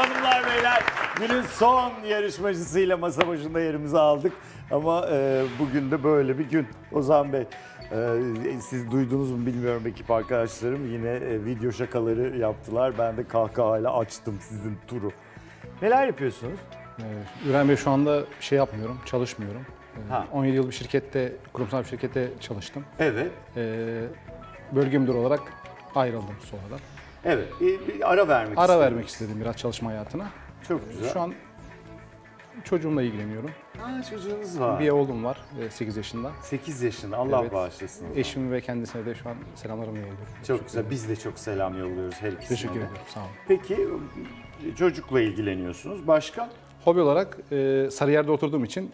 Hanımlar beyler günün son yarışmacısıyla masa başında yerimizi aldık. Ama e, bugün de böyle bir gün. Ozan Bey e, siz duydunuz mu bilmiyorum ekip arkadaşlarım yine e, video şakaları yaptılar. Ben de kahkahayla açtım sizin turu. Neler yapıyorsunuz? Ee, Üren Bey şu anda bir şey yapmıyorum, çalışmıyorum. Ee, Ha. 17 yıl bir şirkette, kurumsal bir şirkette çalıştım. Evet. Ee, Bölge müdürü olarak ayrıldım sonradan. Evet. Bir, bir ara vermek Ara istedim. vermek istedim biraz çalışma hayatına. Çok güzel. Şu an çocuğumla ilgileniyorum. Ha, çocuğunuz var. Bir oğlum var, 8 yaşında. 8 yaşında. Allah Evet. bağışlasın. o zaman. Eşim ve kendisine de şu an selamlarımı yolluyorum. Çok güzel. Biz de çok selam yolluyoruz her ikisine. Teşekkür de. ederim, sağ olun. Peki çocukla ilgileniyorsunuz. Başka? Hobi olarak e, Sarıyer'de oturduğum için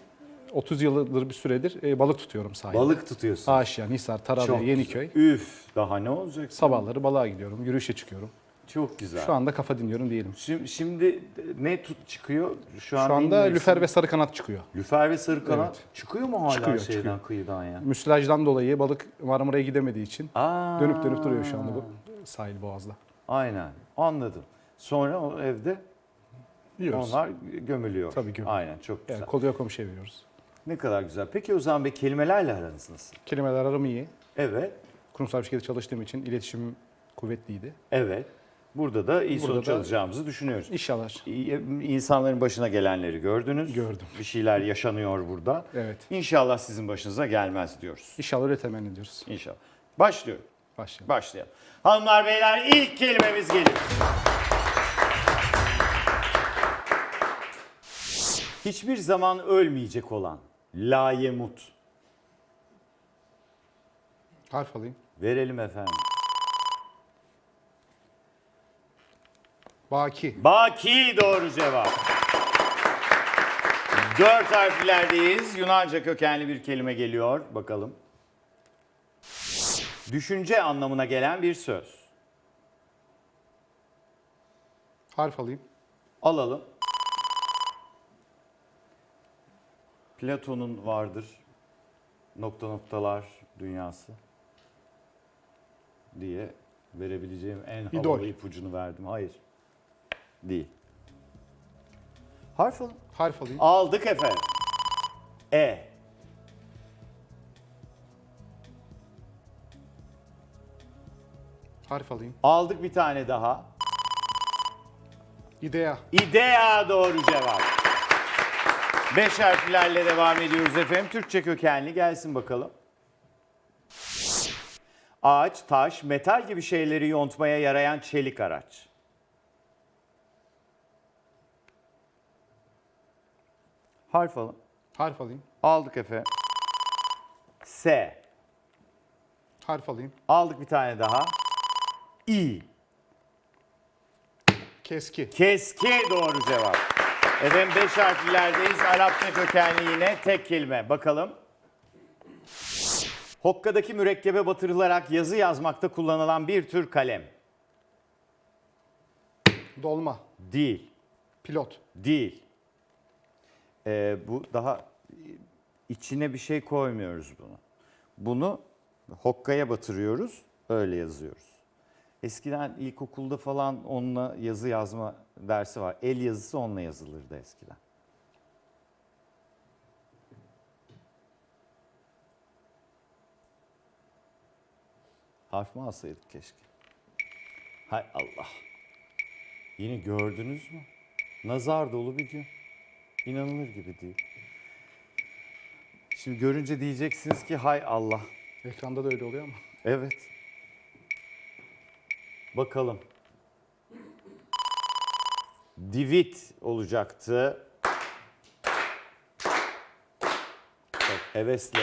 30 yıldır bir süredir e, balık tutuyorum sahilde. Balık tutuyorsun. Aşiyan, Hisar, Tarabya, Yeniköy. güzel. Üf. Daha ne olacak? Sabahları balığa gidiyorum, yürüyüşe çıkıyorum. Çok güzel. Şu anda kafa dinliyorum diyelim. Şimdi, şimdi ne tut çıkıyor? Şu, an Şu anda lüfer ve sarı kanat çıkıyor. Lüfer ve sarı kanat çıkıyor mu hala Çıkıyor, şeyden çıkıyor. kıyıdan ya? Müsilajdan dolayı balık Marmara'ya gidemediği için Aa, dönüp dönüp duruyor şu anda bu sahil boğazda. Aynen. Anladım. Sonra o evde Yiyoruz. onlar gömülüyor. Tabii gömülüyor. Aynen çok güzel. Yani koluya komşuya veriyoruz. Ne kadar güzel. Peki Ozan Bey kelimelerle aranız nasıl? Kelimeler aram iyi. Evet. Kurumsal bir şirkette çalıştığım için iletişimim kuvvetliydi. Evet. Burada da iyi Burada sonuç da- alacağımızı düşünüyoruz. İnşallah. İyi- İnsanların başına gelenleri gördünüz. Gördüm. Bir şeyler yaşanıyor burada. Evet. İnşallah sizin başınıza gelmez diyoruz. İnşallah öyle temenni ediyoruz. İnşallah. Başlıyor. Başlayalım. Başlayalım. Hanımlar beyler ilk kelimemiz geliyor. Hiçbir zaman ölmeyecek olan layemut. Harf alayım. Verelim efendim. Baki. Baki doğru cevap. Dört harflerdeyiz. Yunanca kökenli bir kelime geliyor. Bakalım. Düşünce anlamına gelen bir söz. Harf alayım. Alalım. Platon'un vardır. Nokta noktalar dünyası diye verebileceğim en İdol. havalı ipucunu verdim. Hayır. Değil. Harf alın. Harf alayım. Aldık efendim. E. Harf alayım. Aldık bir tane daha. İdea. İdea doğru cevap. Beş harflerle devam ediyoruz efendim. Türkçe kökenli gelsin bakalım. Ağaç, taş, metal gibi şeyleri yontmaya yarayan çelik araç. Harf alın. Harf alayım. Aldık efendim. S. Harf alayım. Aldık bir tane daha. İ. Keski. Keski doğru cevap. Efendim beş harflerdeyiz. Arapça kökenli yine tek kelime. Bakalım. Hokkadaki mürekkebe batırılarak yazı yazmakta kullanılan bir tür kalem. Dolma. Değil. Pilot. Değil. Ee, bu daha içine bir şey koymuyoruz bunu. Bunu hokkaya batırıyoruz, öyle yazıyoruz. Eskiden ilkokulda falan onunla yazı yazma dersi var. El yazısı onunla yazılırdı eskiden. Harf mi alsaydık keşke? Hay Allah. Yine gördünüz mü? Nazar dolu bir gün. İnanılır gibi değil. Şimdi görünce diyeceksiniz ki hay Allah. Ekranda da öyle oluyor ama. Evet. Bakalım. Divit olacaktı. Çok hevesle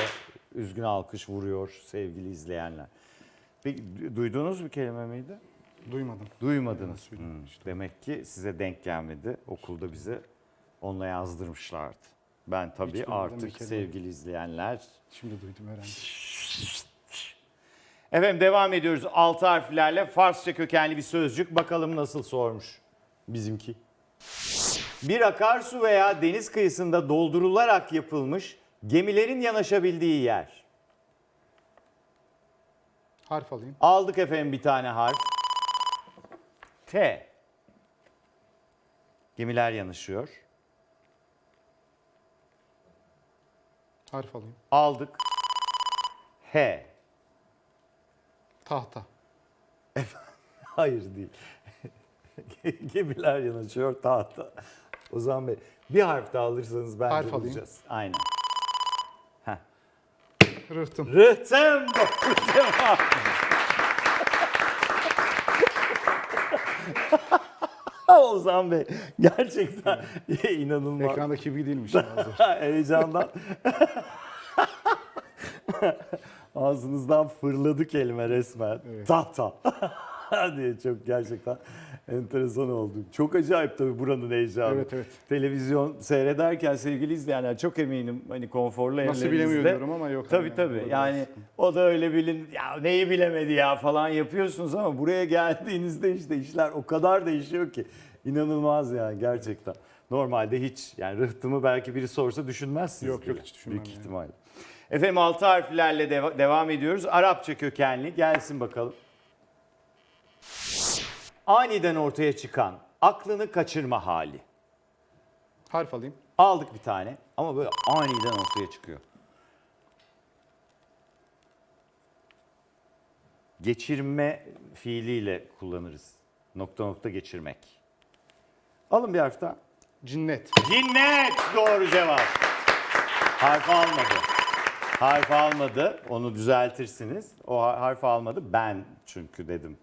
üzgün alkış vuruyor sevgili izleyenler. Peki du- duyduğunuz bir kelime miydi? Duymadım. Duymadınız. Hmm, Demek ki size denk gelmedi. Okulda bize onunla yazdırmışlardı. Ben tabii artık sevgili izleyenler Şimdi duydum öğrendim. Efendim devam ediyoruz. Altı harflerle Farsça kökenli bir sözcük. Bakalım nasıl sormuş bizimki. Bir akarsu veya deniz kıyısında doldurularak yapılmış gemilerin yanaşabildiği yer. Harf alayım. Aldık efendim bir tane harf. T. Gemiler yanaşıyor. Harf alayım. Aldık. H. Tahta. Hayır değil. Gemiler yanaşıyor tahta. Ozan Bey bir harf daha alırsanız bence Harf alayım. bulacağız. Aynen. Heh. Rıhtım. Rıhtım doğru cevap. Ozan Bey gerçekten inanılmaz. Ekrandaki gibi değilmiş. Heyecandan. Ağzınızdan fırladı kelime resmen. Evet. Tahta. diye çok gerçekten enteresan oldu. Çok acayip tabii buranın heyecanı. Evet, evet. Televizyon seyrederken sevgili izleyenler çok eminim hani konforlu Nasıl evlerinizde. bilemiyor diyorum ama yok. Tabii Yani tabii. Yani o da öyle bilin ya neyi bilemedi ya falan yapıyorsunuz ama buraya geldiğinizde işte işler o kadar değişiyor ki inanılmaz yani gerçekten. Normalde hiç yani rıhtımı belki biri sorsa düşünmezsiniz. Yok, yok, bile, hiç düşünmem Büyük yani. ihtimalle. Efendim altı harflerle deva- devam ediyoruz. Arapça kökenli gelsin bakalım. Aniden ortaya çıkan aklını kaçırma hali. Harf alayım. Aldık bir tane ama böyle aniden ortaya çıkıyor. Geçirme fiiliyle kullanırız. Nokta nokta geçirmek. Alın bir harf daha. Cinnet. Cinnet doğru cevap. Harf almadı. Harf almadı. Onu düzeltirsiniz. O har- harf almadı. Ben çünkü dedim.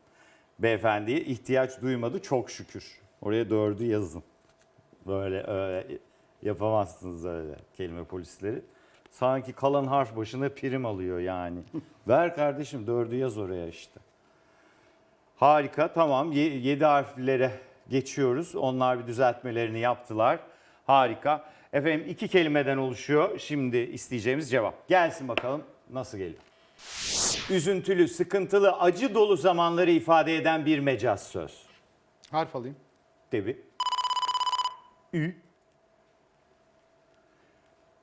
Beyefendiye ihtiyaç duymadı çok şükür. Oraya dördü yazın. Böyle öyle yapamazsınız öyle kelime polisleri. Sanki kalan harf başına prim alıyor yani. Ver kardeşim dördü yaz oraya işte. Harika tamam 7 harflere geçiyoruz. Onlar bir düzeltmelerini yaptılar. Harika. Efendim iki kelimeden oluşuyor. Şimdi isteyeceğimiz cevap. Gelsin bakalım nasıl geliyor. Üzüntülü, sıkıntılı, acı dolu zamanları ifade eden bir mecaz söz. Harf alayım. Tabi. Ü.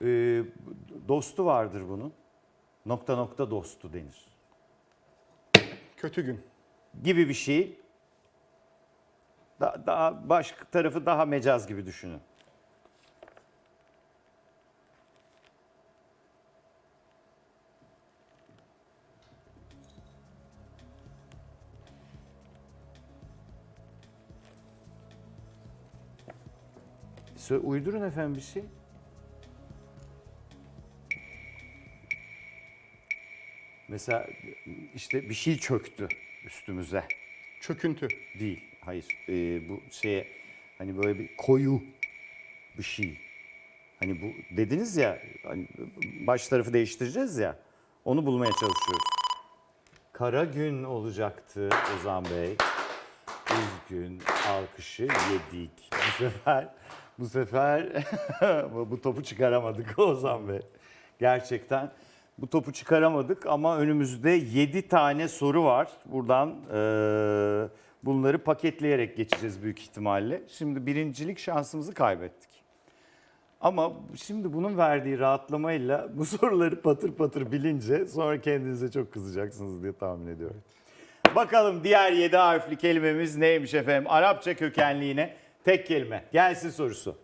Ee, dostu vardır bunun. Nokta nokta dostu denir. Kötü gün. Gibi bir şey. Da, daha baş tarafı daha mecaz gibi düşünün. Sö- Uydurun efendim bir şey. Mesela işte bir şey çöktü üstümüze. Çöküntü. Değil, hayır. Ee, bu şeye hani böyle bir koyu bir şey. Hani bu dediniz ya hani baş tarafı değiştireceğiz ya. Onu bulmaya çalışıyoruz. Kara gün olacaktı Ozan Bey. Üzgün alkışı yedik. Bu sefer bu sefer bu topu çıkaramadık Ozan Bey. Gerçekten bu topu çıkaramadık ama önümüzde 7 tane soru var. Buradan eee, bunları paketleyerek geçeceğiz büyük ihtimalle. Şimdi birincilik şansımızı kaybettik. Ama şimdi bunun verdiği rahatlamayla bu soruları patır patır bilince sonra kendinize çok kızacaksınız diye tahmin ediyorum. Bakalım diğer 7 harfli kelimemiz neymiş efendim? Arapça kökenli yine tek kelime. Gelsin sorusu.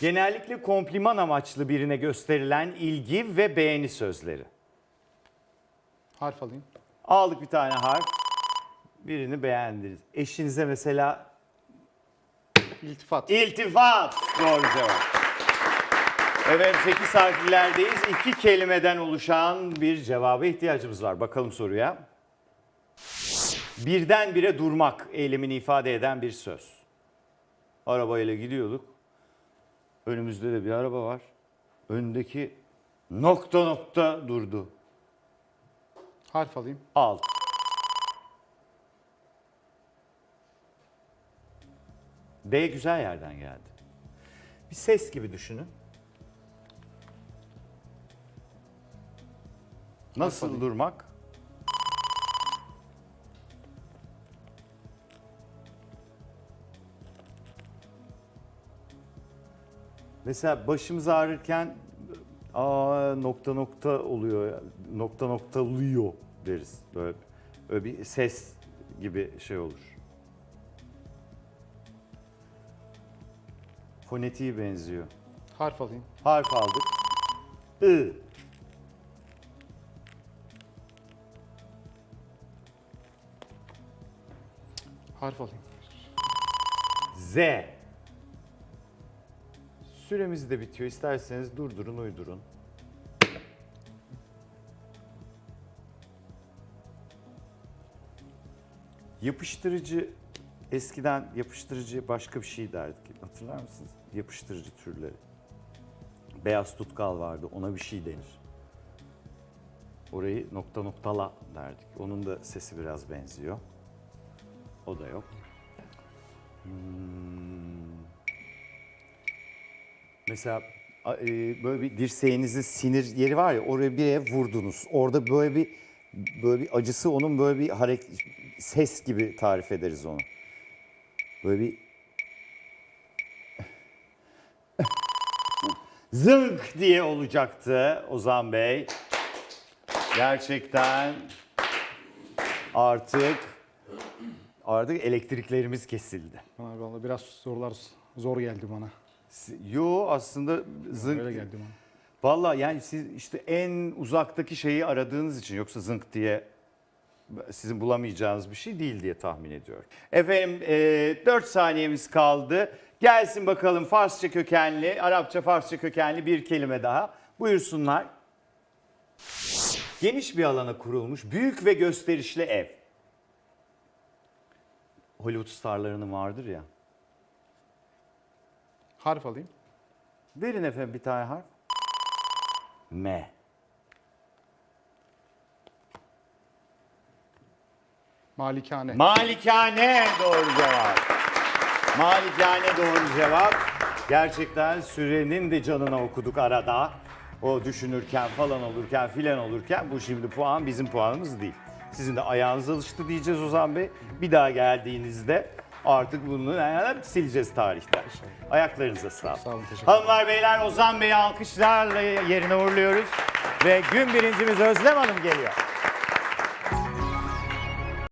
Genellikle kompliman amaçlı birine gösterilen ilgi ve beğeni sözleri. Harf alayım. Aldık bir tane harf. Birini beğendiniz. Eşinize mesela İltifat. İltifat. Doğru cevap. Evet 8 harflerdeyiz. İki kelimeden oluşan bir cevaba ihtiyacımız var. Bakalım soruya. Birdenbire durmak eylemini ifade eden bir söz. Arabayla gidiyorduk. Önümüzde de bir araba var. Öndeki nokta nokta durdu. Harf alayım. Al. D güzel yerden geldi. Bir ses gibi düşünün. Nasıl durmak? Mesela başımız ağrırken aa nokta nokta oluyor, nokta nokta oluyor deriz. Böyle, böyle bir ses gibi şey olur. Fonetiği benziyor. Harf alayım. Harf aldık. I. Harf alayım. Z. Süremiz de bitiyor. İsterseniz durdurun, uydurun. Yapıştırıcı, eskiden yapıştırıcı başka bir şey derdik. Hatırlar mısınız? Yapıştırıcı türleri. Beyaz tutkal vardı, ona bir şey denir. Orayı nokta noktala derdik. Onun da sesi biraz benziyor. O da yok. Mesela e, böyle bir dirseğinizin sinir yeri var ya oraya bir yere vurdunuz. Orada böyle bir böyle bir acısı onun böyle bir hareket ses gibi tarif ederiz onu. Böyle bir zınk diye olacaktı Ozan Bey. Gerçekten artık artık elektriklerimiz kesildi. Vallahi biraz sorular zor geldi bana. Yo aslında zınk Öyle geldi bana. Valla yani siz işte en uzaktaki şeyi aradığınız için yoksa zınk diye sizin bulamayacağınız bir şey değil diye tahmin ediyorum. Efendim 4 saniyemiz kaldı. Gelsin bakalım Farsça kökenli, Arapça Farsça kökenli bir kelime daha. Buyursunlar. Geniş bir alana kurulmuş büyük ve gösterişli ev. Hollywood starlarının vardır ya. Harf alayım. Verin efendim bir tane harf. M. Malikane. Malikane doğru cevap. Malikane doğru cevap. Gerçekten sürenin de canına okuduk arada. O düşünürken falan olurken filan olurken bu şimdi puan bizim puanımız değil. Sizin de ayağınız alıştı diyeceğiz Ozan Bey. Bir daha geldiğinizde artık bunu yani sileceğiz tarihten. Ayaklarınıza sağlık. Sağ olun, teşekkür ederim. Hanımlar beyler Ozan Bey'i alkışlarla yerine uğurluyoruz. Ve gün birincimiz Özlem Hanım geliyor.